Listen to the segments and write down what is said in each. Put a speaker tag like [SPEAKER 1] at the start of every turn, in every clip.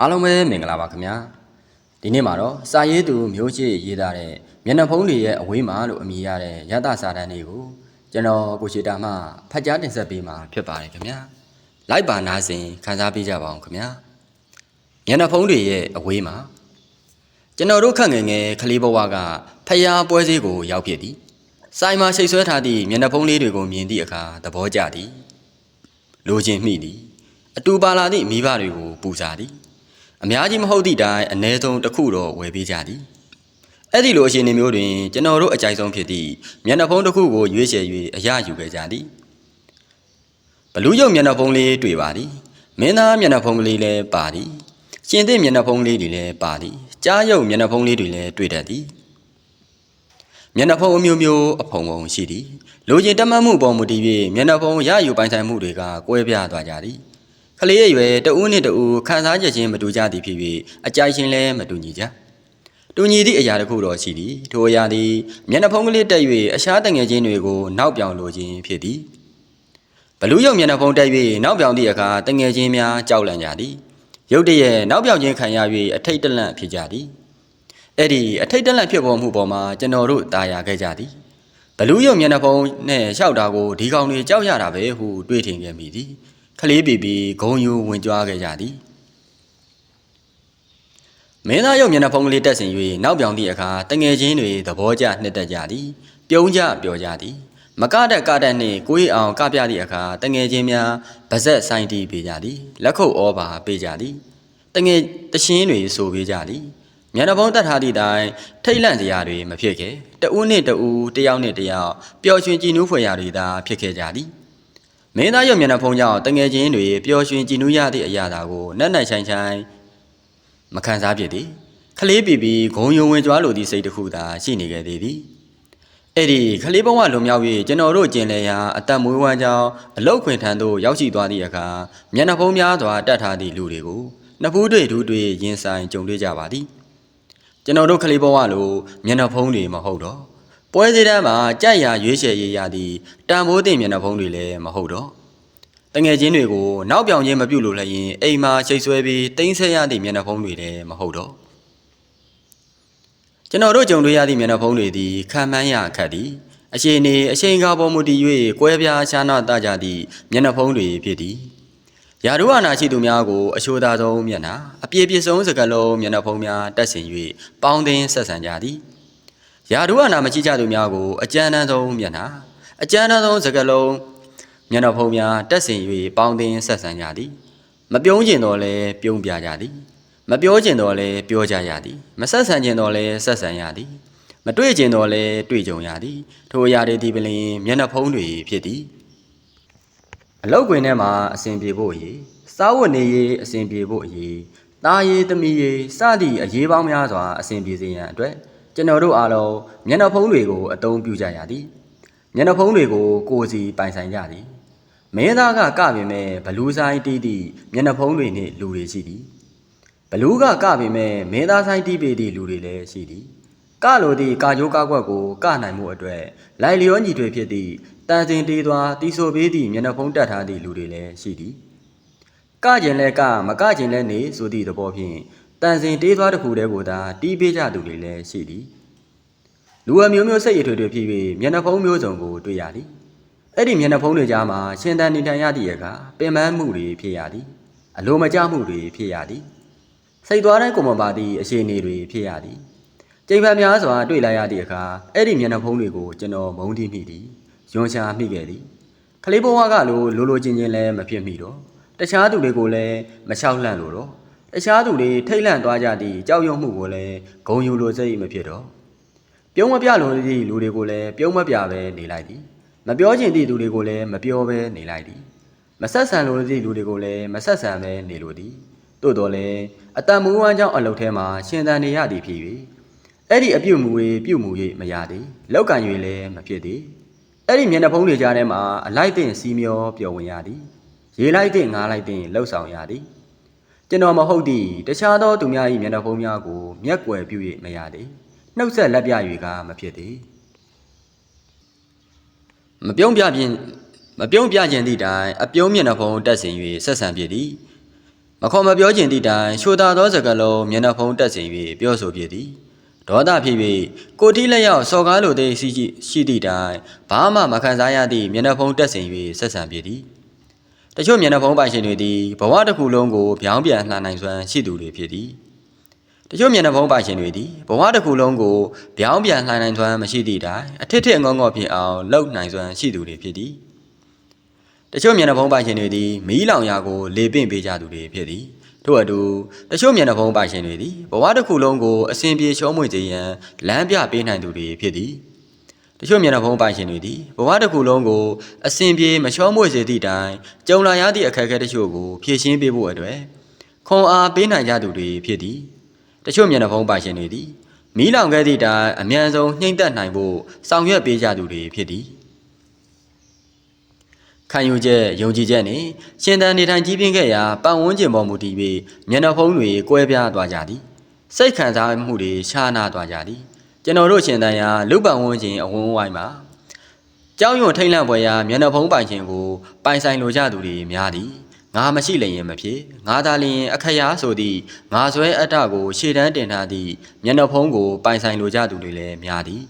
[SPEAKER 1] အားလုံးပဲမင်္ဂလာပါခင်ဗျာဒီနေ့မှာတော့စာရေးသူမျိုးချစ်ရေးသားတဲ့မျက်နှာဖုံးတွေရဲ့အဝေးမှာလို့အမည်ရတဲ့ရတစာတန်းတွေကိုကျွန်တော်ကိုရှိတာမှဖတ်ကြားတင်ဆက်ပေးမှာဖြစ်ပါတယ်ခင်ဗျာလိုက်ပါနာစဉ်ခန်းစားပေးကြပါအောင်ခင်ဗျာမျက်နှာဖုံးတွေရဲ့အဝေးမှာကျွန်တော်တို့ခန့်ငယ်ငယ်ကလေးဘဝကဖျားပွဲစည်းကိုရောက်ဖြစ်သည်ဆိုင်မှာရှိတ်ဆွဲထားသည့်မျက်နှာဖုံးလေးတွေကိုမြင်သည့်အခါသဘောကျသည်လိုချင်မိသည်အတူပါလာသည့်မိဘတွေကိုပူဇာသည် အများကြီးမဟုတ်သည့်တိုင်အ ਨੇ ဆုံးတစ်ခုတော့ဝယ်ပေးကြသည်အဲ့ဒီလိုအခြေအနေမျိုးတွင်ကျွန်တော်တို့အကြိုက်ဆုံးဖြစ်သည့်မျက်နှာဖုံးတစ်ခုကိုရွေးချယ်၍အရယူခဲ့ကြသည်ဘလူးရုပ်မျက်နှာဖုံးလေးတွေ့ပါသည်မင်းသားမျက်နှာဖုံးကလေးလည်းပါသည်ရှင်သစ်မျက်နှာဖုံးလေးတွေလည်းပါသည်ကြားရုပ်မျက်နှာဖုံးလေးတွေလည်းတွေ့တတ်သည်မျက်နှာဖုံးအမျိုးမျိုးအဖုံဖုံရှိသည်လိုချင်တက်မှတ်မှုပေါ်မူတည်၍မျက်နှာဖုံးရယူပိုင်ဆိုင်မှုတွေကကွဲပြားသွားကြသည် ကလေးရဲ့ရွယ်တဦးနှင့်တဦးခံစားချက်ချင်းမတူကြသည်ဖြစ်၍အကြိုက်ချင်းလည်းမတူညီကြတူညီသည့်အရာတစ်ခုတော့ရှိသည်ထိုအရာသည်မျက်နှာဖုံးကလေးတက်၍အရှားတငယ်ချင်းတွေကိုနောက်ပြောင်လိုခြင်းဖြစ်သည်ဘလူးရုပ်မျက်နှာဖုံးတက်၍နောက်ပြောင်သည့်အခါတငယ်ချင်းများကြောက်လန့်ကြသည်ရုတ်တရက်နောက်ပြောင်ခြင်းခံရ၍အထိတ်တလန့်ဖြစ်ကြသည်အဲ့ဒီအထိတ်တလန့်ဖြစ်ပေါ်မှုပေါ်မှာကျွန်တော်တို့တာယာခဲ့ကြသည်ဘလူးရုပ်မျက်နှာဖုံးနဲ့လျှောက်တာကိုဒီကောင်တွေကြောက်ရတာပဲဟုတွေးထင်ခဲ့မိသည် ခလေးပီပီဂုံယူဝင်ကြွားခဲ့ကြသည်မင်းသားရုပ်မျက်နှာဖုံးကလေးတက်ဆင်၍နောက်ပြောင်သည့်အခါတငယ်ချင်းတွေသဘောကျနှစ်သက်ကြသည် ပြုံးကြပျော်ကြသည် မကတက်ကတက်နှင့်ကိုယ်အောင်ကပြသည့်အခါတငယ်ချင်းများပါဇက်ဆိုင်တီးပေးကြသည်လက်ခုပ်ဩဘာပေးကြသည်တငယ်တရှင်းတွေဆိုပေးကြသည်မျက်နှာဖုံးတက်ထားသည့်တိုင်ထိတ်လန့်စရာတွေမဖြစ်ခဲ့တဦးနှင့်တဦးတယောက်နှင့်တယောက်ပျော်ရွှင်ကြည်နူးဖွယ်ရာတွေသာဖြစ်ခဲ့ကြသည် မင်းသားရုပ်မျက်နှာဖုံးကြောင့်တငယ်ချင်းတွေပျော်ရွှင်ကြည်နူးရသည့်အရာသာကိုနက်နက်ရှိုင်ရှိုင်မခံစားဖြစ်သည်ခလေးပီပီဂုံယုံဝင်ကြွားလိုသည့်စိတ်တစ်ခုသာရှိနေခဲ့သေးသည်အဲ့ဒီခလေးဘဝလွန်မြောက်၍ကျွန်တော်တို့ကျင်လည်ရာအသက်မွေးဝမ်းကြောင်းအလောက်ခွင်ထံသို့ရောက်ရှိသွားသည့်အခါမျက်နှာဖုံးများစွာတတ်ထားသည့်လူတွေကိုနှစ်ဖူးတွေ့ဒူးတွေ့ရင်ဆိုင်ကြုံတွေ့ကြပါသည်ကျွန်တော်တို့ခလေးဘဝလိုမျက်နှာဖုံးတွေမဟုတ်တော့ ပွဲစည်းတန်းမှာကြက်ရရွေးချယ်ရရသည့်တန်ဖိုးတင်မျက်နှာဖုံးတွေလည်းမဟုတ်တော့တငယ်ချင်းတွေကိုနောက်ပြောင်ချင်းမပြုတ်လို့လည်းရင်အိမ်မှာချိတ်ဆွဲပြီးတင်းဆက်ရသည့်မျက်နှာဖုံးတွေလည်းမဟုတ်တော့ကျွန်တော်တို့ကြုံတွေ့ရသည့်မျက်နှာဖုံးတွေသည်ခံမှန်းရခက်သည်အချိန်နေအချိန်ကားပေါ်မူတည်၍ကွဲပြားခြားနာတကြသည့်မျက်နှာဖုံးတွေဖြစ်သည်ယာရုအနာရှိသူများကိုအရှိုးသားဆုံးမျက်နှာအပြည့်ပြည့်စုံစကလုံးမျက်နှာဖုံးများတက်ဆင်၍ပေါင်းသင်းဆက်ဆံကြသည် ယာရုအနာမရှိကြသူများကိုအကြမ်းတမ်းဆုံးမျက်နှာအကြမ်းတမ်းဆုံးစကလုံးမျက်နှာဖုံးများတက်ဆင်၍ပေါင်းသင်းဆက်ဆံကြသည်မပြုံးကျင်တော့လဲပြုံးပြကြသည်မပြောကျင်တော့လဲပြောကြရသည်မဆက်ဆံကျင်တော့လဲဆက်ဆံရသည်မတွေ့ကျင်တော့လဲတွေ့ကြုံရသည်ထိုအရာတွေဒီပလင်မျက်နှာဖုံးတွေဖြစ်သည်အလောက်ကွင်ထဲမှာအစဉ်ပြေဖို့အရေးစားဝတ်နေရေးအစဉ်ပြေဖို့အရေးသားရေးသမီးရေးစသည့်အရေးပေါင်းများစွာအစဉ်ပြေစေရန်အတွက် ကျွန်တော်တို့အားလုံးမျက်နှာဖုံးတွေကိုအသုံးပြုကြရသည်မျက်နှာဖုံးတွေကိုကိုယ်စီပိုင်ဆိုင်ကြသည်မင်းသားကကပင်မဲ့ဘလူးဆိုင်တီးသည့်မျက်နှာဖုံးတွေနှင့်လူတွေရှိသည်ဘလူးကကပင်မဲ့မင်းသားဆိုင်တီးပေသည့်လူတွေလည်းရှိသည်ကလိုသည့်ကာကြိုးကားကွက်ကိုကနိုင်မှုအတွက်လိုက်လျောညီတွေဖြစ်သည့်တန်စင်တေးသွားတီဆိုပေးသည့်မျက်နှာဖုံးတက်ထားသည့်လူတွေလည်းရှိသည်ကကျင်လဲကမကကျင်လဲနေဆိုသည့်သဘောဖြင့် တန်စင်တေးသွားတစ်ခုတည်းကိုသာတီးပေးကြသူတွေလည်းရှိသည်လူအမျိုးမျိုးစိတ်ရထွေထွေဖြစ်ပြီးမျက်နှာဖုံးမျိုးစုံကိုတွေ့ရသည်အဲ့ဒီမျက်နှာဖုံးတွေကြားမှာရှင်သန်နေထိုင်ရသည့်အခါပင်ပန်းမှုတွေဖြစ်ရသည်အလိုမကျမှုတွေဖြစ်ရသည်စိတ်သွားတိုင်းကိုမပါသည့်အခြေအနေတွေဖြစ်ရသည်ကြိမ်ဖန်များစွာတွေ့လာရသည့်အခါအဲ့ဒီမျက်နှာဖုံးတွေကိုကျွန်တော်မုန်းတိမိသည်ယွန်ရှာမိခဲ့သည်ခလေးဘဝကလိုလိုလိုချင်းချင်းလည်းမဖြစ်မိတော့တခြားသူတွေကိုလည်းမလျှောက်လှန့်လို့တော့ တခြားသူတွေထိတ်လန့်သွားကြသည့်ကြောက်ရွံ့မှုကိုလည်းဂုံယူလိုစိတ်မဖြစ်တော့ပြုံးမပြလို့သည့်လူတွေကိုလည်းပြုံးမပြပဲနေလိုက်သည်မပြောချင်သည့်သူတွေကိုလည်းမပြောပဲနေလိုက်သည်မဆက်ဆံလို့သည့်လူတွေကိုလည်းမဆက်ဆံပဲနေလိုသည်သို့တော်လည်းအတန်မူဝမ်းကြောင့်အလုတ်ထဲမှာရှင်သန်နေရသည်ဖြစ်၍အဲ့ဒီအပြုတ်မူ၍ပြုတ်မူ၍မရသည်လောက်ကံ၍လည်းမဖြစ်သည်အဲ့ဒီမျက်နှာဖုံးတွေကြားထဲမှာအလိုက်တဲ့စီမျောပျော်ဝင်ရသည်ရေလိုက်တဲ့ငားလိုက်တဲ့လှုပ်ဆောင်ရသည် ကျွန်တော်မဟုတ်သည့်တခြားသောသူများ၏မျက်နှာဖုံးများကို မျက်ကွယ်ပြု၍မရသည်နှုတ်ဆက်လက်ပြ၍ကမဖြစ်သည်မပြုံးပြခြင်းမပြုံးပြခြင်းသည့်တိုင်အပြုံးမျက်နှာဖုံးတက်ဆင်၍ဆက်ဆံဖြစ်သည်မခေါ်မပြောခြင်းသည့်တိုင်ရှိုသာသောစကားလုံးမျက်နှာဖုံးတက်စဉ်၍ပြောဆိုဖြစ်သည်ဒေါသဖြစ်၍ကိုတိလက်ရောက်စော်ကားလိုသည်ရှိရှိရှိသည့်တိုင်ဘာမှမခံစားရသည့်မျက်နှာဖုံးတက်စဉ်၍ဆက်ဆံဖြစ်သည် တချို့မျက်နှာဖုံးပိုင်ရှင်တွေသည်ဘဝတစ်ခုလုံးကိုပြောင်းပြန်လှန်နိုင်စွမ်းရှိသူတွေဖြစ်သည်တချို့မျက်နှာဖုံးပိုင်ရှင်တွေသည်ဘဝတစ်ခုလုံးကိုပြောင်းပြန်လှန်နိုင်စွမ်းမရှိသည့်တိုင်အထစ်ထစ်ငေါငေါဖြစ်အောင်လှုပ်နိုင်စွမ်းရှိသူတွေဖြစ်သည်တချို့မျက်နှာဖုံးပိုင်ရှင်တွေသည်မီးလောင်ရာကိုလေပင့်ပေးကြသူတွေဖြစ်သည်ထို့အတူတချို့မျက်နှာဖုံးပိုင်ရှင်တွေသည်ဘဝတစ်ခုလုံးကိုအစဉ်ပြေချောမွေ့စေရန်လမ်းပြပေးနိုင်သူတွေဖြစ်သည် တချို့မျက်နှာဖုံးပိုင်ရှင်တွေသည်ဘဝတစ်ခုလုံးကိုအစဉ်ပြေမချောမွေ့စေသည့်တိုင်ကြုံလာရသည့်အခက်အခဲတချို့ကိုဖြေရှင်းပေးဖို့အတွက်ခွန်အားပေးနိုင်ကြသူတွေဖြစ်သည်တချို့မျက်နှာဖုံးပိုင်ရှင်တွေသည်မီးလောင်ခဲ့သည့်တိုင်အမြန်ဆုံးနှိမ့်သက်နိုင်ဖို့ဆောင်ရွက်ပေးကြသူတွေဖြစ်သည်ခံယူချက်ယုံကြည်ချက်နဲ့ရှင်သန်နေထိုင်ကြီးပြင်းခဲ့ရာပတ်ဝန်းကျင်ပေါ်မူတည်ပြီးမျက်နှာဖုံးတွေကွဲပြားသွားကြသည်စိတ်ခံစားမှုတွေရှားနာသွားကြသည် ကျွန်တော်တို့ရှင်သန်ရာလူပတ်ဝန်းကျင်အဝန်းဝိုင်းမှာကြောင်းရွံထိတ်လန့်ပွဲရာမျက်နှာဖုံးပိုင်ရှင်ကိုပိုင်ဆိုင်လိုကြသူတွေများသည်ငါမရှိလျင်မဖြစ်ငါသာလျင်အခရာဆိုသည့်ငါဆွဲအတ္တကိုရှေ့တန်းတင်ထားသည့်မျက်နှာဖုံးကိုပိုင်ဆိုင်လိုကြသူတွေလည်းများသည်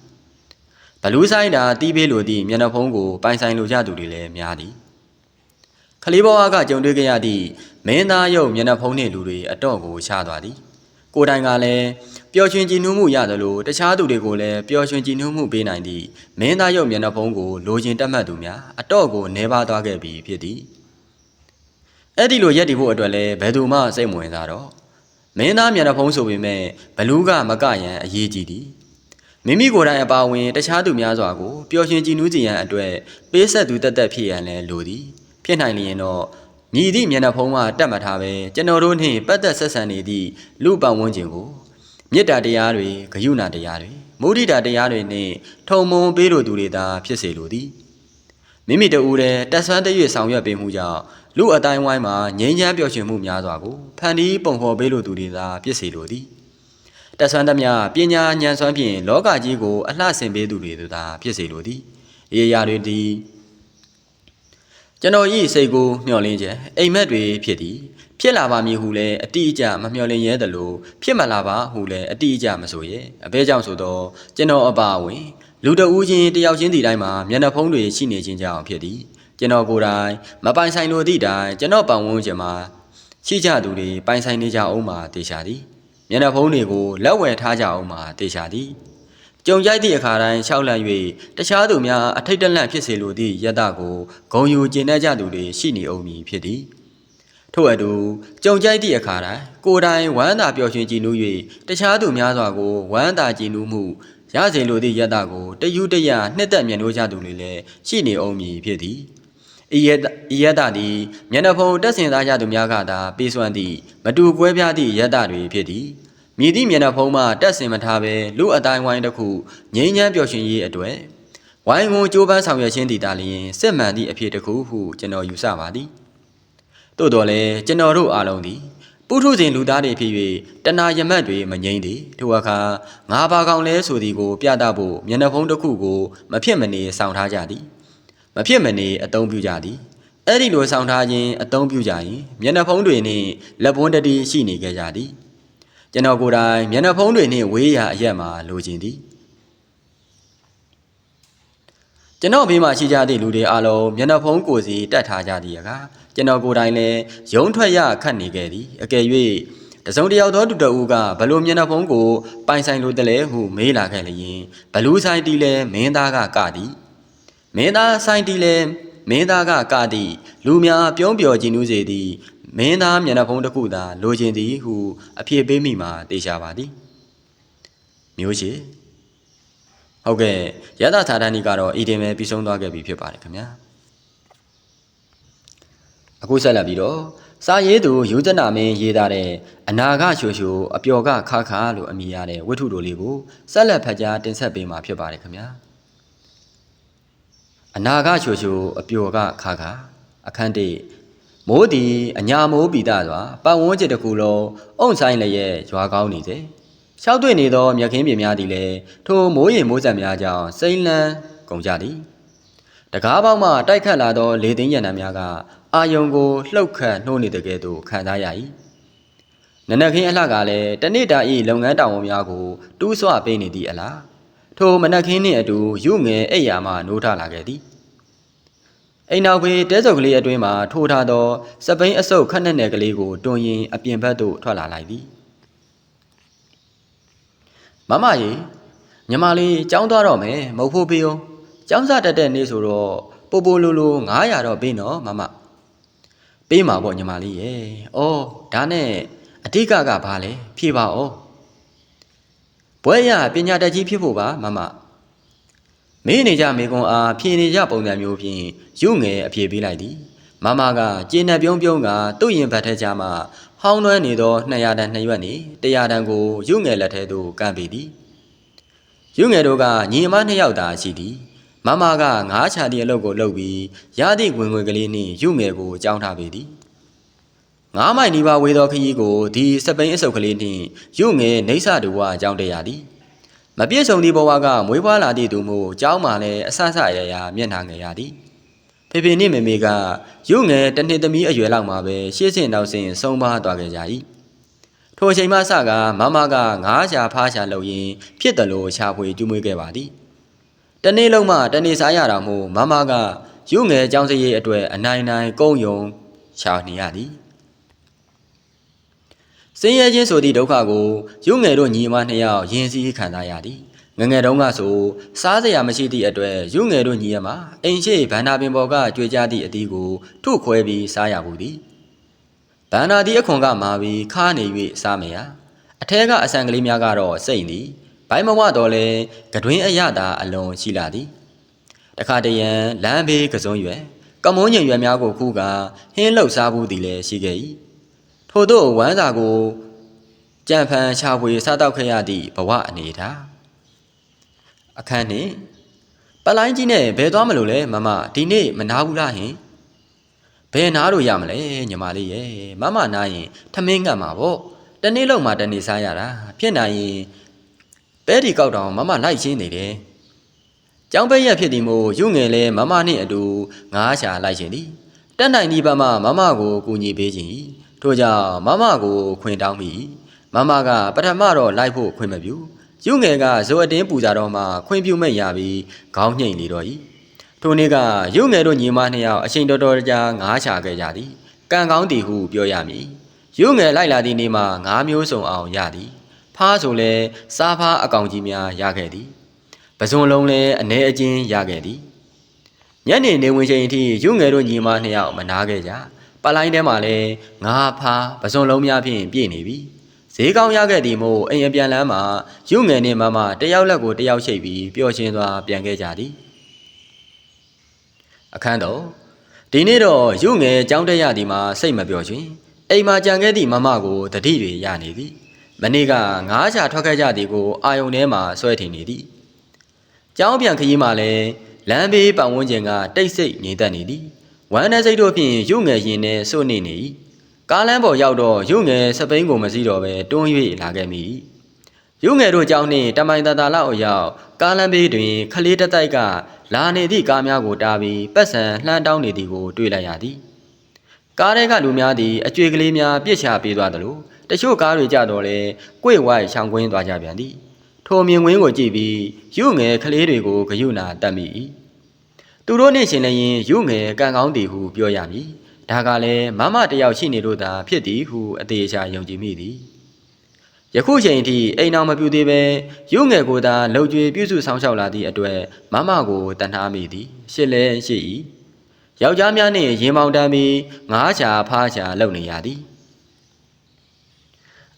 [SPEAKER 1] ဘလူးဆိုင်တာတီးပေးလိုသည့်မျက်နှာဖုံးကိုပိုင်ဆိုင်လိုကြသူတွေလည်းများသည်ခလေးဘဝကကြုံတွေ့ခဲ့ရသည့်မင်းသားရုပ်မျက်နှာဖုံးနှင့်လူတွေအတော့ကိုရှားသွားသည်ကိုယ်တိုင်ကလည်းပျော်ရွှင်ကြည်နူးမှုရသလိုတခြားသူတွေကိုလည်းပျော်ရွှင်ကြည်နူးမှုပေးနိုင်သည့်မင်းသားရုပ်မျက်နှာဖုံးကိုလိုချင်တတ်မှတ်သူများအတော့ကိုနှဲပါသွားခဲ့ပြီဖြစ်သည်အဲ့ဒီလိုရက်တည်ဖို့အတွက်လည်းဘယ်သူမှစိတ်မဝင်စားတော့မင်းသားမျက်နှာဖုံးဆိုပေမဲ့ဘလူးကမကရန်အရေးကြီးသည်မိမိကိုယ်တိုင်အပါအဝင်တခြားသူများစွာကိုပျော်ရွှင်ကြည်နူးစေရန်အတွက်ပေးဆက်သူတက်တက်ဖြစ်ရန်လည်းလိုသည်ဖြစ်နိုင်လျင်တော့ညီသည့်မျက်နှာဖုံးမှတက်မှတ်ထားပဲကျွန်တော်တို့နှင့်ပတ်သက်ဆက်ဆံနေသည့်လူပတ်ဝန်းကျင်ကို မေတ္တာတရားတွေဂရုဏာတရားတွေမုဒိတာတရားတွေနှင့်ထုံမုံပေးလိုသူတွေသာဖြစ်စေလိုသည်မိမိတဦးတည်းတက်ဆွမ်းတရွေ့ဆောင်ရွက်ပေးမှုကြောင့်လူအတိုင်းဝိုင်းမှာငြိမ်းချမ်းပျော်ရွှင်မှုများစွာကိုဖန်တီးပုံဖော်ပေးလိုသူတွေသာဖြစ်စေလိုသည်တက်ဆွမ်းသမျှပညာဉာဏ်စွမ်းဖြင့်လောကကြီးကိုအလှဆင်ပေးသူတွေသာဖြစ်စေလိုသည်အေရာတွေသည်ကျွန်တော်ဤစိတ်ကိုမျှော်လင့်ချက်အိမ်မက်တွေဖြစ်သည် ဖြစ်လာပါမည်ဟုလည်းအတိအကျမမျှော်လင့်ရဲသလိုဖြစ်မလာပါဟုလည်းအတိအကျမဆိုရဲအဘဲကြောင့်ဆိုတော့ကျွန်တော်အပါအဝင်လူတဦးချင်းတယောက်ချင်းဒီတိုင်းမှာမျက်နှာဖုံးတွေရှိနေခြင်းကြောင့်ဖြစ်သည်ကျွန်တော်ကိုယ်တိုင်မပိုင်ဆိုင်လိုသည့်တိုင်ကျွန်တော်ပတ်ဝန်းကျင်မှာရှိကြသူတွေပိုင်ဆိုင်နေကြအောင်မှာတေချာသည်မျက်နှာဖုံးတွေကိုလက်ဝယ်ထားကြအောင်မှာတေချာသည်ကြုံကြိုက်သည့်အခါတိုင်းရှောက်လန့်၍တခြားသူများအထိတ်တလန့်ဖြစ်စေလိုသည့်ယတ္တကိုဂုံယူကျင်တတ်ကြသူတွေရှိနေအောင်မည်ဖြစ်သည် ထို့အတူကြုံကြိုက်သည့်အခါတိုင်းကိုယ်တိုင်ဝမ်းသာပျော်ရွှင်ကြည်နူး၍တခြားသူများစွာကိုဝမ်းသာကြည်နူးမှုရစေလိုသည့်ယတ္တကိုတယူတရနှစ်သက်မြတ်လို့ကြသူတွေလည်းရှိနေအောင်မည်ဖြစ်သည်ဤယတဤယတသည်မျက်နှာဖုံတက်ဆင်သားကြသူများကသာပေးစွမ်းသည့်မတူကွဲပြားသည့်ယတတွေဖြစ်သည်မြည်သည့်မျက်နှာဖုံးမှတက်ဆင်မထားဘဲလူအတိုင်းဝိုင်းတစ်ခုငြိမ်းချမ်းပျော်ရွှင်ရေးအတွက်ဝိုင်းဝန်းကြိုးပမ်းဆောင်ရွက်ခြင်းတည်တာလျင်စစ်မှန်သည့်အဖြစ်တစ်ခုဟုကျွန်တော်ယူဆပါသည် သို့တော်လည်းကျွန်တော်တို့အားလုံးသည်ပုထုဇဉ်လူသားတွေဖြစ်၍တဏှာယမတ်တွေမငြိမ့်သည်ထိုအခါငါဘာကောင်လဲဆိုသည်ကို ပြသဖို့မျက်နှာဖုံးတစ်ခုကိုမဖြစ်မနေဆောင်ထားကြသည်မဖြစ်မနေအသုံးပြုကြသည်အဲ့ဒီလိုဆောင်ထားခြင်းအသုံးပြုကြရင်မျက်နှာဖုံးတွေနှင့်လက်ပွန်းတတိရှိနေကြကြသည်ကျွန်တော်ကိုယ်တိုင်မျက်နှာဖုံးတွေနှင့်ဝေးရာအရက်မှာလိုချင်သည်ကျွန်တော်ဘေးမှာရှိကြသည့်လူတွေအားလုံးမျက်နှာဖုံးကိုယ်စီတက်ထားကြသည်အခါ ကျွန်တော်ကိုယ်တိုင်လည်းရုံထွက်ရခတ်နေခဲ့သည်အကယ်၍တစုံတယောက်သောသူတဦးကဘလို့မျက်နှာဖုံးကိုပိုင်ဆိုင်လိုတလဲဟုမေးလာခဲ့လျင်ဘလူးဆိုင်တီလဲမင်းသားကကသည်မင်းသားဆိုင်တီလဲမင်းသားကကသည်လူများပြုံးပျော်ကြည်နူးစေသည်မင်းသားမျက်နှာဖုံးတစ်ခုသာလိုချင်သည်ဟုအဖြစ်ပေးမိမှာတေချာပါသည်မျိုးရှိဟုတ်ကဲ့ရသသာဒဏီကတော့ဤတင်ပဲပြီးဆုံးသွားခဲ့ပြီဖြစ်ပါတယ်ခင်ဗျာ အခုဆက်လက်ပြီးတော့စာရေးသူယူဇနာမင်းရေးသားတဲ့အနာဂချိုချိုအပျော်ကခါခါလို့အမည်ရတဲ့ဝိထုတို့လေးကိုဆက်လက်ဖတ်ကြားတင်ဆက်ပေးမှာဖြစ်ပါတယ်ခင်ဗျာအနာဂချိုချိုအပျော်ကခါခါအခန်းတိမိုးသည်အညာမိုးပိတစွာပတ်ဝန်းကျင်တစ်ခုလုံးအုံဆိုင်လည်းရဲ့ရွာကောင်းနေစေရှောက်တွေ့နေသောမြက်ခင်းပြင်များသည်လည်းထိုမိုးရင်မိုးဆက်များကြောင့်စိမ့်လန်းကုန်ကြသည်တကားပေါက်မှတိုက်ခတ်လာသောလေသိန်းရံနှံများက အာယုံကိုလှုပ်ခတ်နှိုးနေတဲ့ကဲ့သို့ခံစားရ၏နနက်ခင်းအလှကလည်းတနေ့တာဤလုပ်ငန်းတာဝန်များကိုတူးဆွပေးနေသည့်အလားထိုမနက်ခင်းနှင့်အတူရုငယ်အိပ်ယာမှနိုးထလာခဲ့သည်အိမ်နောက်ဘေးတဲစုပ်ကလေးအတွင်းမှထိုးထားသောစပိန်အဆုပ်ခက်နဲ့နယ်ကလေးကိုတွန်းရင်အပြင်ဘက်သို့ထွက်လာလိုက်သည်မမရေညီမလေးကြောင်းသွားတော့မယ်မဟုတ်ဖို့ပေးအောင်ကျောင်းစားတက်တဲ့နေ့ဆိုတော့ပိုပိုလိုလို900တော့ပေးနော်မမ ပေးမှာပေါ့ညီမလေးရဲ့။အော်ဒါနဲ့အဓိကကဘာလဲဖြေပါဦး။ဘွဲရပညာတတ်ကြီးဖြစ်ဖို့ပါမမ။မေးနေကြမေကွန်အားဖြေနေကြပုံစံမျိုးဖြင့်ရုငယ်အဖြေပေးလိုက်သည်။မမကကျင်းနဲ့ပြုံးပြုံးကသူ့ရင်ဘတ်ထဲကြမှဟောင်းနှွဲနေသော200တန်2ရွက်နေ100တန်ကိုရုငယ်လက်ထဲသို့ကမ်းပေးသည်။ရုငယ်တို့ကညီအမနှစ်ယောက်သာရှိသည်။ မမကငါးချာသည့်အလုပ်ကိုလုပ်ပြီးရသည့်ဝင်ငွေကလေးနှင့်ရုငယ်ကိုကြောင်းထားပေသည်။ငါးမိုင်နီးပါးဝေသောခရီးကိုဒီစပိန်အစုပ်ကလေးနှင့်ရုငယ်နေဆတူဝအကြောင်းတရသည်။မပြည့်စုံသည့်ဘဝကမွေးဖွားလာသည့်သူမို့ကြောင်းမှလည်းအဆဆရရမျက်နှာငယ်ရသည်။ဖေဖေနှင့်မေမေကရုငယ်တစ်နှစ်သမီးအရွယ်လောက်မှာပဲရှေ့ဆင့်နောက်ဆင့်ဆုံးပါသွားခဲ့ကြ၏။ထိုအချိန်မှစကမမကငါးရှာဖားရှာလုပ်ရင်းဖြစ်တယ်လို့ရှာဖွေကျူးမွေးခဲ့ပါသည်။ တနေ့လုံးမှတနေ့စားရတာမို့မမကရုငယ်အကြောင်းစရိတ်အတွက်အနိုင်နိုင်ကုန်းယုံရှာနေရသည်။စင်းရဲချင်းဆိုသည့်ဒုက္ခကိုရုငယ်တို့ညီမနှစ်ယောက်ရင်စည်းခံစားရသည်။ငငယ်တုန်းကဆိုစားစရာမရှိသည့်အတွက်ရုငယ်တို့ညီရမအိမ်ရှိဗန္နာပင်ပေါ်ကကြွေကြသည့်အသီးကိုထုခွဲပြီးစားရဘူးသည်။ဗန္နာသည်အခွန်ကမာပြီးခါနေ၍စားမရ။အထဲကအဆန်ကလေးများကတော့စိတ်သည်။ ဘိုင်းမဝတော့လဲကတွင်အရသာအလွန်ရှိလာသည်။တခါတရံလမ်းဘေးကစုံရွယ်ကမုန်းညင်ရွယ်များကိုခုကဟင်းလှုပ်စားဘူးသည်လည်းရှိခဲ့၏။ထို့သောဝမ်းစာကိုကြံဖန်ချပွေစားတော့ခဲ့ရသည့်ဘဝအနေထားအခန်းနှင့်ပလိုင်းကြီးနဲ့ဘယ်သွားမလို့လဲမမဒီနေ့မနာဘူးလားဟင်ဘယ်နာလို့ရမလဲညီမလေးရဲ့မမနာရင်ထမင်းငတ်မှာပေါ့တနေ့လုံးမှတနေ့စားရတာဖြစ်နိုင်ရင် ပဲဒီကောက်တောင်မမလိုက်ချင်းနေတယ်ကျောင်းပဲရက်ဖြစ်သည်မို့ရုငယ်လဲမမနှင့်အတူငားရှာလိုက်ရှင်သည်တက်နိုင်ဒီဘက်မှမမကိုကူညီပေးခြင်းထို့ကြောင့်မမကိုခွင်တောင်းမိမမကပထမတော့လိုက်ဖို့ခွင့်မပြုရုငယ်ကဇိုအတင်းပူဇာတော်မှာခွင့်ပြုမဲ့ရပြီးခေါင်းညှိန်လေတော့၏ထိုနေ့ကရုငယ်တို့ညီမနှစ်ယောက်အချိန်တော်တော်ကြာငားချခဲ့ကြသည်ကံကောင်းသည်ဟုပြောရမည်ရုငယ်လိုက်လာသည့်နေ့မှာငားမျိုးစုံအောင်ရသည် ဖားဆိုလဲစားဖားအကောင်ကြီးများရခဲ့သည်ပဇွန်လုံးလည်းအနေအချင်းရခဲ့သည်ညနေနေဝင်ချိန်အထိရုငယ်တို့ညီမနှစ်ယောက်မနာခဲ့ကြပလိုင်းထဲမှာလည်းငါးဖားပဇွန်လုံးများဖြင့်ပြည့်နေပြီဈေးကောင်းရခဲ့သည်မို့အိမ်အပြန်လန်းမှာရုငယ်နှင့်မမတယောက်လက်ကိုတယောက်ချိတ်ပြီးပျော်ရွှင်စွာပြန်ခဲ့ကြသည်အခန်းတော်ဒီနေ့တော့ရုငယ်ကြောင်းတက်ရသည်မှာစိတ်မပျော်ရွှင်အိမ်မှာကြံခဲ့သည့်မမကိုတတိတွေရနေသည် မနေ့ကငားချထွက်ခဲ့ကြသည်ကို အာယုန်ထဲမှာဆွဲထင်နေသည်ကျောင်းပြန်ခရီးမှာလည်းလမ်းဘေးပတ်ဝန်းကျင်ကတိတ်ဆိတ်နေတတ်နေသည်ဝမ်းနဲ့စိတ်တို့ဖြင့်ရုငယ်ရင်နဲ့စွနေနေ၏ကားလမ်းပေါ်ရောက်တော့ရုငယ်စပိန်ကိုမစည်းတော့ပဲတွန်း၍လာခဲ့မိရုငယ်တို့ကြောင်းနှင့်တမိုင်တတာလောက်အရောက်ကားလမ်းဘေးတွင်ခလေးတတိုက်ကလာနေသည့်ကားများကိုတားပြီးပတ်စံလှမ်းတောင်းနေသည်ကိုတွေ့လိုက်ရသည် ကားထဲကလူများသည်အကျွေကလေးများပြစ်ချပေးသွားသလိုတချို့ကားတွေကြတော့လဲကြွေဝိုက်ချောင်ကွင်းသွားကြပြန်သည်ထိုမြင်ကွင်းကိုကြည့်ပြီးရုငယ်ကလေးတွေကိုဂယုဏတတ်မိ၏သူတို့နှင့်ရှင်လည်းရင်ရုငယ်ကံကောင်းသည်ဟုပြောရမည်ဒါကလည်းမမတယောက်ရှိနေလို့သာဖြစ်သည်ဟုအသေးချာယုံကြည်မိသည်ယခုချိန်ထိအိမ်အောင်မပြူသေးပဲရုငယ်ကိုသာလှုပ်ကြွေပြုစုဆောင်ရှောက်လာသည့်အတွက်မမကိုတဏှာမိသည်ရှစ်လဲရှိ၏ ယောက်ျားများနှင့်ရင်မောင်တမ်းပြီးငားချာဖားချာလုပ်နေရသည်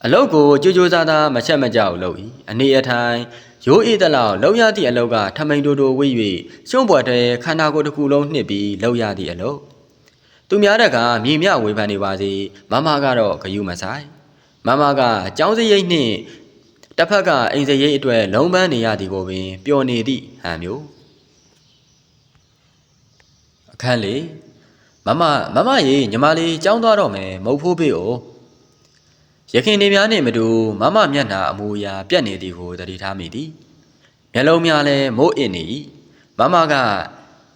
[SPEAKER 1] အလုတ်ကိုကြိုးကြိုးစားစားမချက်မကြောက်လုပ်၏အနေအထိုင်ရိုးအေးသလောက်လုံရသည့်အလုတ်ကထမိန်တိုတိုဝိ၍ရှုံးပွက်တဲ့ခန္ဓာကိုယ်တစ်ခုလုံးနှစ်ပြီးလုံရသည့်အလုတ်သူများတက်ကမြေမြဝေဖန်နေပါစေမမကတော့ဂယုမဆိုင်မမကအကြောင်းစရိတ်နှင့်တစ်ဖက်ကအိမ်စရိတ်အတွက်လုံးပန်းနေရသည်ကိုပင်ပျော်နေသည့်ဟန်မျိုး အခန်းလေးမမမမရေညီမလေးကြောင်းသွားတော့မယ်မဟုတ်ဖို့ပေး哦ရခင်နေများနှင့်မတူမမမျက်နှာအမူအရာပြက်နေသည်ကိုသတိထားမိသည်မျက်လုံးများလည်းမိုးအစ်နေ၏မမက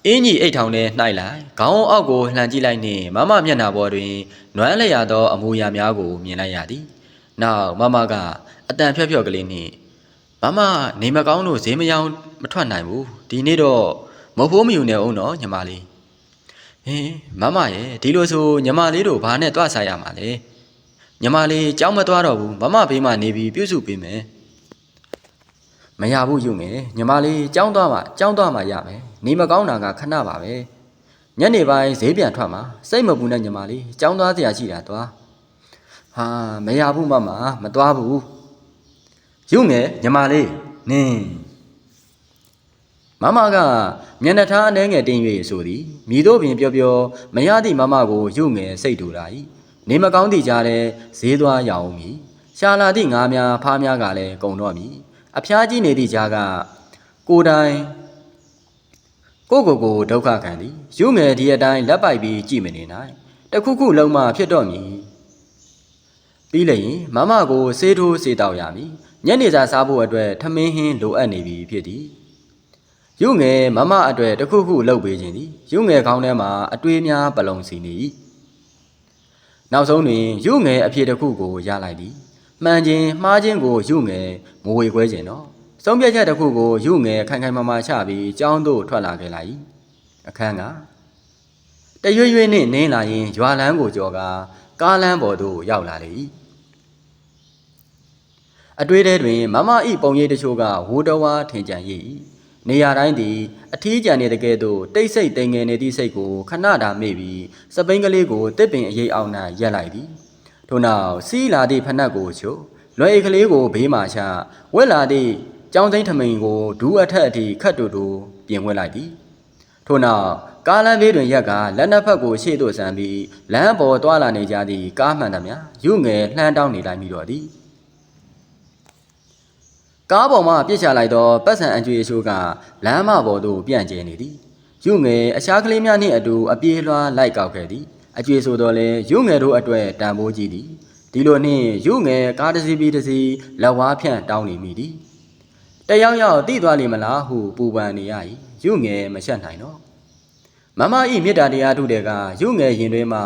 [SPEAKER 1] အင်းကြီးအိတ်ထောင်ထဲနှိုက်လိုက်ခေါင်းအောက်ကိုလှန်ကြည့်လိုက်နှင့်မမမျက်နှာပေါ်တွင်နွမ်းလျာသောအမူအရာများကိုမြင်လိုက်ရသည်နောက်မမကအတန်ဖြော့ဖြော့ကလေးနဲ့မမနေမကောင်းလို့ဈေးမယောင်းမထွက်နိုင်ဘူးဒီနေ့တော့မဟုတ်ဖို့မယူနေအောင်နော်ညီမလေး ဟင်မမရဲ့ဒီလိုဆိုညီမလေးတို့ဘာနဲ့တွားစားရမှာလဲညီမလေးကြောင်းမသွားတော့ဘူးမမဘေးမှာနေပြီးပြုစုပေးမယ်မရဘူးယူငယ်ညီမလေးကြောင်းသွားမှကြောင်းသွားမှရမယ်နေမကောင်းတာကခဏပါပဲညနေပိုင်းဈေးပြန်ထွက်မှာစိတ်မပူနဲ့ညီမလေးကြောင်းသွားစရာရှိတာသွားဟာမရဘူးမမမသွားဘူးရုံငယ်ညီမလေးနင်း မမကမျက်နှာထားအနှဲငယ်တင်း၍ဆိုသည်မိတို့ပင်ပြောပြောမရသည့်မမကိုရုံငယ်စိတ်တူလာ၏နေမကောင်းသည့်ကြားလဲဈေးသွားရအောင်မည်ရှာလာသည့်ငါးများဖားများကလည်းကုံတော့မည်အဖျားကြီးနေသည့်ကြားကကိုယ်တိုင်ကိုကိုကိုဒုက္ခခံသည်ရုံငယ်ဒီအတိုင်းလက်ပိုက်ပြီးကြည့်မနေနိုင်တခုခုလုံးမဖြစ်တော့မည်ပြီးလျင်မမကိုဆေးထိုးစေတောက်ရမည်ညနေစာစားဖို့အတွက်ထမင်းဟင်းလိုအပ်နေပြီဖြစ်သည် ရုငယ်မမအတွက်တစ်ခုခုလှုပ်ပေးခြင်းသည်ရုငယ်ခေါင်းထဲမှာအတွေးများပလုံစီနေ၏နောက်ဆုံးတွင်ရုငယ်အဖြစ်တစ်ခုကိုရလိုက်သည်မှန်ခြင်းမှားခြင်းကိုရုငယ်မဝေခွဲခြင်းတော့ဆုံးဖြတ်ချက်တစ်ခုကိုရုငယ်ခိုင်ခိုင်မာမာချပြီးကြောင်းသို့ထွက်လာခဲ့လိုက်၏အခန်းကတရွေ့ရွေ့နှင့်နင်းလာရင်ရွာလန်းကိုကြော်ကာကားလန်းပေါ်သို့ရောက်လာလေ၏အတွေ့ထဲတွင်မမဤပုံရိပ်တချို့ကဝူတဝါထင်ကြံရ၏ နေရာတိုင်းသည်အထီးကျန်နေတဲ့ကဲ့သို့တိတ်ဆိတ်တိမ်ငယ်နေသည့်စိတ်ကိုခဏတာမေ့ပြီးစပိန်ကလေးကိုတစ်ပင်အရေးအောင်၌ရက်လိုက်သည်ထို့နောက်စီးလာသည့်ဖနက်ကိုချို့လွယ်အိတ်ကလေးကိုဘေးမှချဝက်လာသည့်ကြောင်းသိန်းထမိန်ကိုဒူးအထက်အထိခတ်တူတူပြင်ဝက်လိုက်သည်ထို့နောက်ကားလမ်းဘေးတွင်ရက်ကလက်နက်ဖက်ကိုရှေ့သို့ဆန်ပြီးလမ်းပေါ်တွာလာနေကြသည့်ကားမှန်သမျှရုငယ်လှမ်းတောင်းနေလိုက်မိတော့သည် ကားပေါ်မှပြစ်ချလိုက်သောပတ်စံအကျွေအချိုးကလမ်းမပေါ်သို့ပြန့်ကျဲနေသည်ရုငယ်အခြားကလေးများနှင့်အတူအပြေးလွှားလိုက်ကောက်ခဲ့သည်အကျွေဆိုတော့လဲရုငယ်တို့အတွက်တန်ဖိုးကြီးသည်ဒီလိုနှင့်ရုငယ်ကားတစ်စီးပြီးတစ်စီးလက်ဝါးဖြန့်တောင်းနေမိသည်တယောက်ယောက်တိသွားလိမ့်မလားဟုပူပန်နေရ၏ရုငယ်မရှက်နိုင်တော့မမဤမေတ္တာတရားထုတဲ့ကရုငယ်ရင်တွင်မှ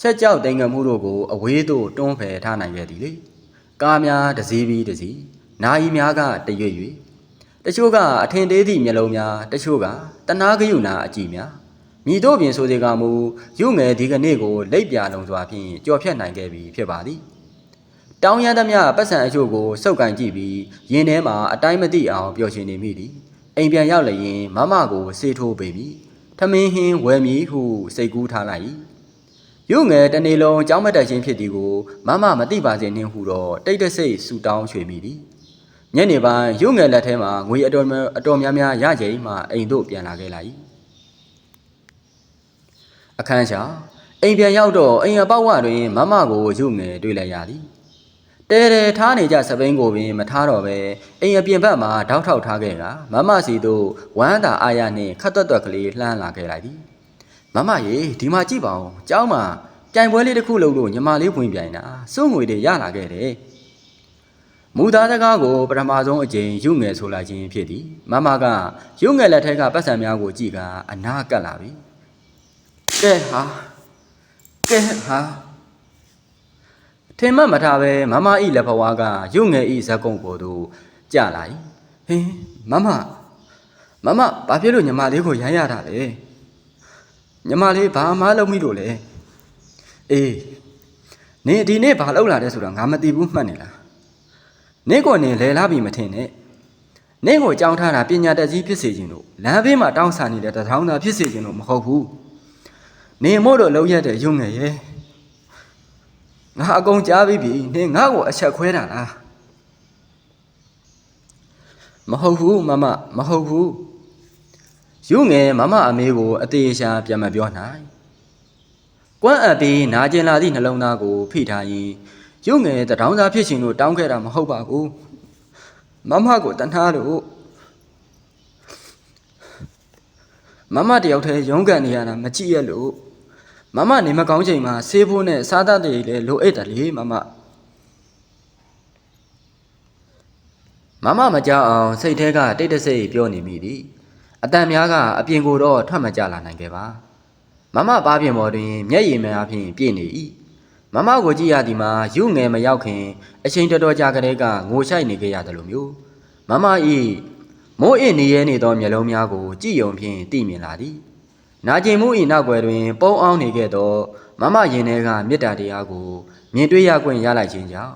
[SPEAKER 1] ဆက်ကြောက်တိမ်ငမှုတို့ကိုအဝေးသို့တွန်းဖယ်ထားနိုင်ခဲ့သည်လေကားများတစ်စီးပြီးတစ်စီး နာယီများကတရွေ့၍တချို့ကအထင်သေးသည့်မျက်လုံးများတချို့ကတနာကယူနာအကြည့်များမိတို့ပြင်ဆိုစေကမူရုငယ်ဒီကနေ့ကိုလက်ပြလုံးစွာဖြင့်ကြော်ဖြတ်နိုင်ခဲ့ပြီဖြစ်ပါသည်တောင်းရမ်းသမျှပတ်စံအချို့ကိုစုပ်ကန်ကြည့်ပြီးရင်ထဲမှာအတိုင်းမသိအောင်ပျော်ရွှင်နေမိသည်အိမ်ပြန်ရောက်လျင်မမကိုဆေးထိုးပေးပြီးထမင်းဟင်းဝယ်မည်ဟုစိတ်ကူးထားလိုက်၏ရုငယ်တနေ့လုံးကြောင်းမတက်ခြင်းဖြစ်သည်ကိုမမမသိပါစေနှင့်ဟုတော့တိတ်တဆိတ်ဆူတောင်းချွေမိသည် ညနေပိုင်းရုငယ်လက်ထဲမှာငွေအတော်များအတော်များများရချိန်မှအိမ်သို့ပြန်လာခဲ့လိုက်၏အခန်းချာအိမ်ပြန်ရောက်တော့အိမ်အပေါက်ဝတွင်မမကိုရုငယ်တွေ့လိုက်ရသည်တဲတဲထားနေကြစပိန်ကိုပင်မထားတော့ပဲအိမ်အပြင်ဘက်မှာတောက်ထောက်ထားခဲ့ကမမစီတို့ဝမ်းသာအားရနှင့်ခတ်သွက်သွက်ကလေးလှမ်းလာခဲ့လိုက်သည်မမရေဒီမှာကြည့်ပါဦးကျောင်းမှာပြိုင်ပွဲလေးတစ်ခုလုပ်လို့ညီမလေးဝင်ပြိုင်တာစုံငွေတွေရလာခဲ့တယ် မူသားစကားကိုပထမဆုံးအကြိမ်ရုငယ်ဆိုလိုက်ခြင်းဖြစ်သည်မမကရုငယ်လက်ထက်ကပတ်စံများကိုကြည့်ကအနာကပ်လာပြီကဲဟာကဲဟာထင်မှတ်မထားပဲမမဤလက်ဘဝကရုပ်ငယ်ဤဇက်ကုံပေါ်သို့ကြလာ၏ဟင်းမမမမဘာဖြစ်လို့ညီမလေးကိုရမ်းရတာလဲညီမလေးဘာမှလုပ်မိလို့လဲအေးနင်ဒီနေ့ဘာလုပ်လာလဲဆိုတော့ငါမသိဘူးမှတ်နေလား နင့်ကိုနင်လဲလာပြီမထင်နဲ့နင့်ကိုကြောင်းထားတာပညာတတ်ကြီးဖြစ်စေခြင်းလို့လမ်းဘေးမှာတောင်းဆနေတဲ့တထောင်းသားဖြစ်စေခြင်းလို့မဟုတ်ဘူးနင်မို့လို့လုံးရက်တဲ့ရုပ်ငယ်ရဲ့ငါအကုန်ကြားပြီးပြီနင်ငါ့ကိုအချက်ခွဲတာလားမဟုတ်ဘူးမမမဟုတ်ဘူးရုငယ်မမအမေကိုအသေးချာပြန်မပြောနိုင်ကွမ်းအပ်ပြီးနာကျင်လာသည့်နှလုံးသားကိုဖိထားရင် ရုငယ်တထောင်းသားဖြစ်ရှင်လို့တောင်းခဲ့တာမဟုတ်ပါဘူးမမကိုတနာလို့မမတယောက်တည်းရုန်းကန်နေရတာမကြည့်ရလို့မမနေမကောင်းချိန်မှာဆေးဖို့နဲ့စားတတ်တယ်လေလိုအပ်တယ်လေမမမမမကြောက်အောင်စိတ်ထဲကတိတ်တဆိတ်ပြောနေမိသည်အတန်များကအပြင်ကိုတော့ထွက်မကြလာနိုင်ခဲ့ပါမမပါပြင်ပေါ်တွင်မျက်ရည်များဖြင့်ပြည့်နေ၏ မမကိုကြည့်ရသည်မှာရုငယ်မရောက်ခင်အချိန်တော်တော်ကြာကလေးကငိုရှိုက်နေကြရတယ်လို့မျိုးမမဤမိုးအင်းနေရဲနေသောမျက်လုံးများကိုကြည့်ယုံဖြင့်သိမြင်လာသည်နာကျင်မှု၏နောက်ွယ်တွင် ပုံအောင်နေခဲ့သောမမရင်ထဲကမေတ္တာတရားကိုမြင်တွေ့ရခွင့်ရလိုက်ခြင်းကြောင့်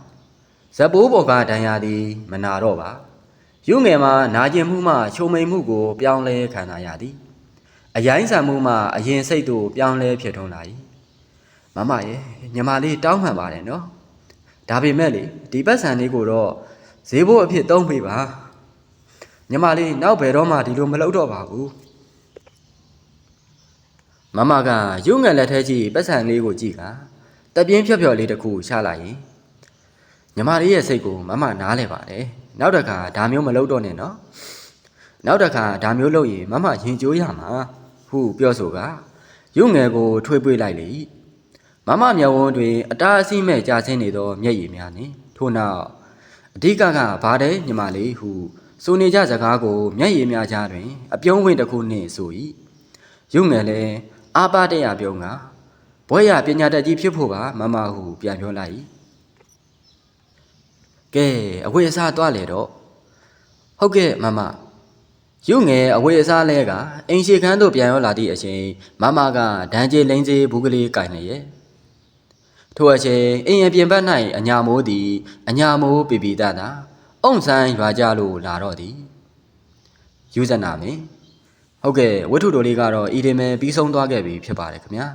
[SPEAKER 1] ဇပိုးပေါ်ကဒဏ်ရာသည် မနာတော့ပါရုငယ်မှာနာကျင်မှုမှချုံမိန်မှုကို ပြောင်းလဲခံစားရသည်အယိုင်းဆံမှုမှအရင်စိတ်တို့ပြောင်းလဲဖြစ်ထွန်းလာ၏ မမရဲ့ညီမလေးတောင်းမှန်ပါတယ်နော်ဒါပေမဲ့လေဒီပတ်စံလေးကိုတော့ဈေးဖို့အဖြစ်သုံးပေးပါညီမလေးနောက်ဘယ်တော့မှဒီလိုမလုပ်တော့ပါဘူးမမကရုပ်ငယ်လက်ထဲကြီးပတ်စံလေးကိုကြည့်ကတပြင်းဖြော့ဖြော့လေးတစ်ခုချလိုက်ရင်ညီမလေးရဲ့စိတ်ကိုမမနားလဲပါတယ်နောက်တစ်ခါဒါမျိုးမလုပ်တော့နဲ့နော်နောက်တစ်ခါဒါမျိုးလုပ်ရင်မမရင်ကျိုးရမှာဟုပြောဆိုကရုပ်ငယ်ကိုထွေးပွေးလိုက်လေ မမမျက်ဝန်းတွင်အတားအဆီးမဲ့ကြာဆင်းနေသောမျက်ရည်များနှင့်ထို့နောက်အဓိကကဘာတဲ့ညီမလေးဟုဆိုနေကြစကားကိုမျက်ရည်များကြားတွင် အပြုံးဝင်တစ်ခုနှင့်ဆို၏ရုပ်ငယ်လည်းအာပါတရပြုံးကဘွဲရပညာတတ်ကြီးဖြစ်ဖို့ပါမမဟုပြန်ပြောလိုက်၏ကဲအဝိအစားသွားလေတော့ဟုတ်ကဲ့မမရုငယ်အဝေးအစားလဲကအင်ရှိခန်းသို့ပြန်ရောက်လာသည့်အချိန်မမကဒန်းကျေလင်းစေဘူးကလေးကင်နေရဲ့ ထို့အချိန်အင်ရပြင်ဘက်၌အညာမိုးသည်အညာမိုးပြပြတတာအုံဆန်းရွာကြလို့လာတော့သည်ယူဇနာမင်းဟုတ်ကဲ့ဝတ္ထုတော်လေးကတော့ဤဒီမဲပြီးဆုံးသွားခဲ့ပြီဖြစ်ပါတယ်ခင်ဗျာ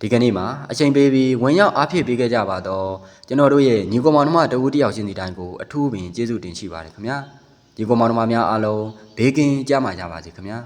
[SPEAKER 1] ဒီကနေ့မှာအချိန်ပေးပြီးဝင်ရောက်အားဖြည့်ပေးခဲ့ကြပါတော့ကျွန်တော်တို့ရဲ့ညီကောင်မောင်နှမတဦးတယောက်ချင်းစီတိုင်းကိုအထူးပင်ကျေးဇူးတင်ရှိပါတယ်ခင်ဗျာဒီကောင်မောင်နှမများအားလုံးဘေးကင်းကြမှာကြပါစေခင်ဗျာ